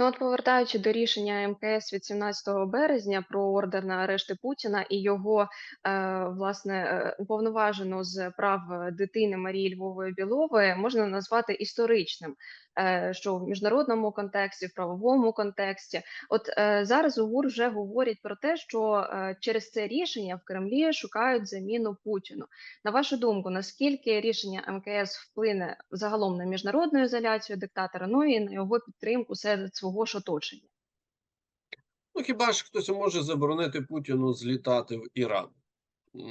Ну, от повертаючи до рішення МКС від 17 березня про ордер на арешти Путіна і його е, власне е, уповноважену з прав дитини Марії Львової Білової можна назвати історичним, е, що в міжнародному контексті, в правовому контексті. От е, зараз у ГУР вже говорять про те, що е, через це рішення в Кремлі шукають заміну Путіну. На вашу думку, наскільки рішення МКС вплине загалом на міжнародну ізоляцію диктатора, ну і на його підтримку серед свого ж оточення? Ну, хіба ж хтось може заборонити Путіну злітати в Іран?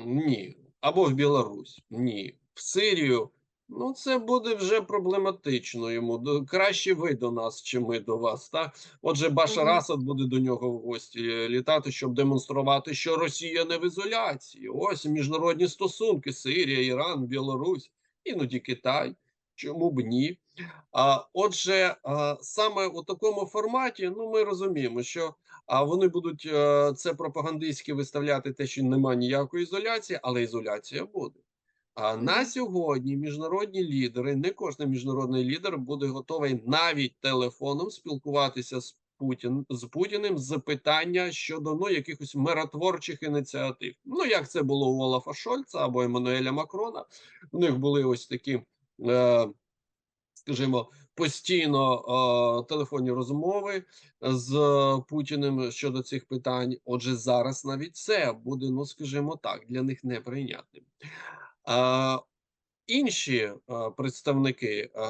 Ні. Або в Білорусь? Ні. В Сирію? Ну, це буде вже проблематично йому. Краще ви до нас, чи ми до вас. Так? Отже, Башар. Асад буде до нього в гості е, літати, щоб демонструвати, що Росія не в ізоляції. Ось міжнародні стосунки: Сирія, Іран, Білорусь, іноді Китай. Чому б ні? А, отже, а, саме у такому форматі, ну ми розуміємо, що а, вони будуть е, це пропагандистськи виставляти те, що немає ніякої ізоляції, але ізоляція буде. А на сьогодні міжнародні лідери, не кожен міжнародний лідер буде готовий навіть телефоном спілкуватися з Путін з Путіним з питання щодо ну якихось миротворчих ініціатив. Ну як це було у Олафа Шольца або Еммануеля Макрона. У них були ось такі. Е, скажімо, постійно е, телефонні розмови з Путіним щодо цих питань. Отже, зараз навіть це буде, ну скажімо так, для них неприйнятним. Інші е, представники е,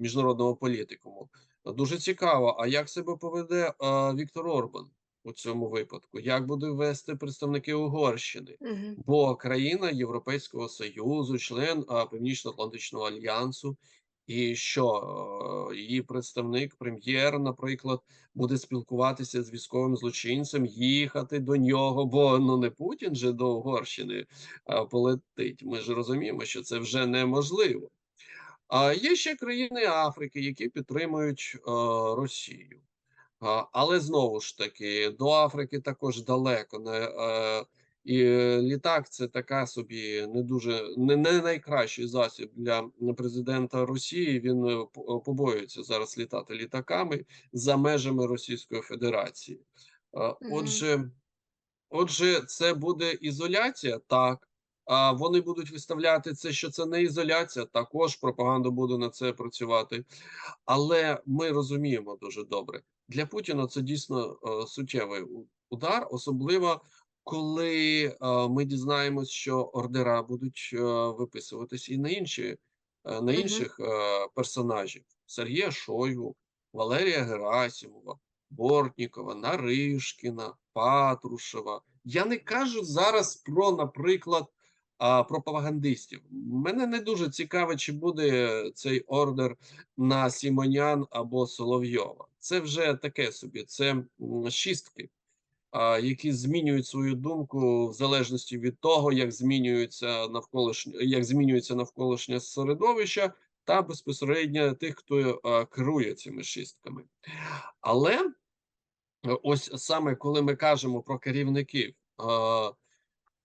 міжнародного політикуму дуже цікаво. А як себе поведе Віктор Орбан у цьому випадку? Як буде вести представники Угорщини? Мгм. бо країна Європейського Союзу, член Північно-Атлантичного альянсу, і що е, її представник, прем'єр, наприклад, буде спілкуватися з військовим злочинцем, їхати до нього, бо ну не Путін же до Угорщини полетить. Ми ж розуміємо, що це вже неможливо. А є ще країни Африки, які підтримують е, Росію. Але знову ж таки, до Африки також далеко. Не, е, і е, літак це така собі не дуже не, не найкращий засіб для президента Росії. Він е, по- побоюється зараз літати літаками за межами Російської Федерації. Е, Отже, Отже, це буде ізоляція, так. Вони будуть виставляти це, що це не ізоляція. Також пропаганда буде на це працювати. Але ми розуміємо дуже добре, для Путіна це дійсно е, суттєвий удар, особливо коли е, ми дізнаємось, що ордера будуть е, виписуватись і на інші, е, на інших е, персонажів: Сергія Шойгу, Валерія Герасимова, Бортнікова, Наришкіна, Патрушева. Я не кажу зараз про, наприклад, а, пропагандистів. Мене не дуже цікаво, чи буде цей ордер на Сімонян або Соловйова. Це вже таке собі, це шістки, а, які змінюють свою думку в залежності від того, як змінюється навколишнє, як змінюється навколишнє середовище, та безпосередньо тих, хто а, керує цими шістками. Але е, ось саме коли ми кажемо про керівників. а,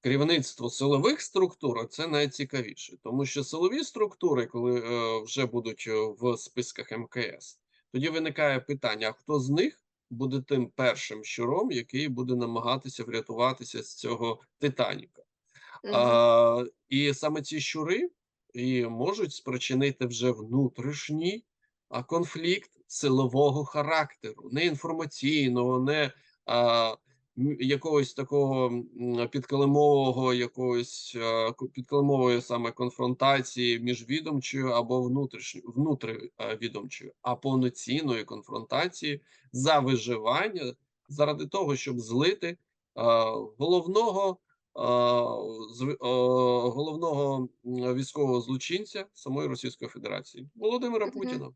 Керівництво силових структур це найцікавіше, тому що силові структури, коли е, вже будуть е, в списках МКС, тоді виникає питання: а хто з них буде тим першим щуром, який буде намагатися врятуватися з цього Титаніка? Мгм. А, і саме ці щури і можуть спричинити вже внутрішній а, конфлікт силового характеру, не інформаційного, не а, якогось такого м, підкилимового, якогось а, саме конфронтації міжвідомчою або внутрішньою внутрівідомчою, а повноцінної конфронтації за виживання заради того, щоб злити головного зв- головного військового злочинця самої Російської Федерації Володимира. Путіна.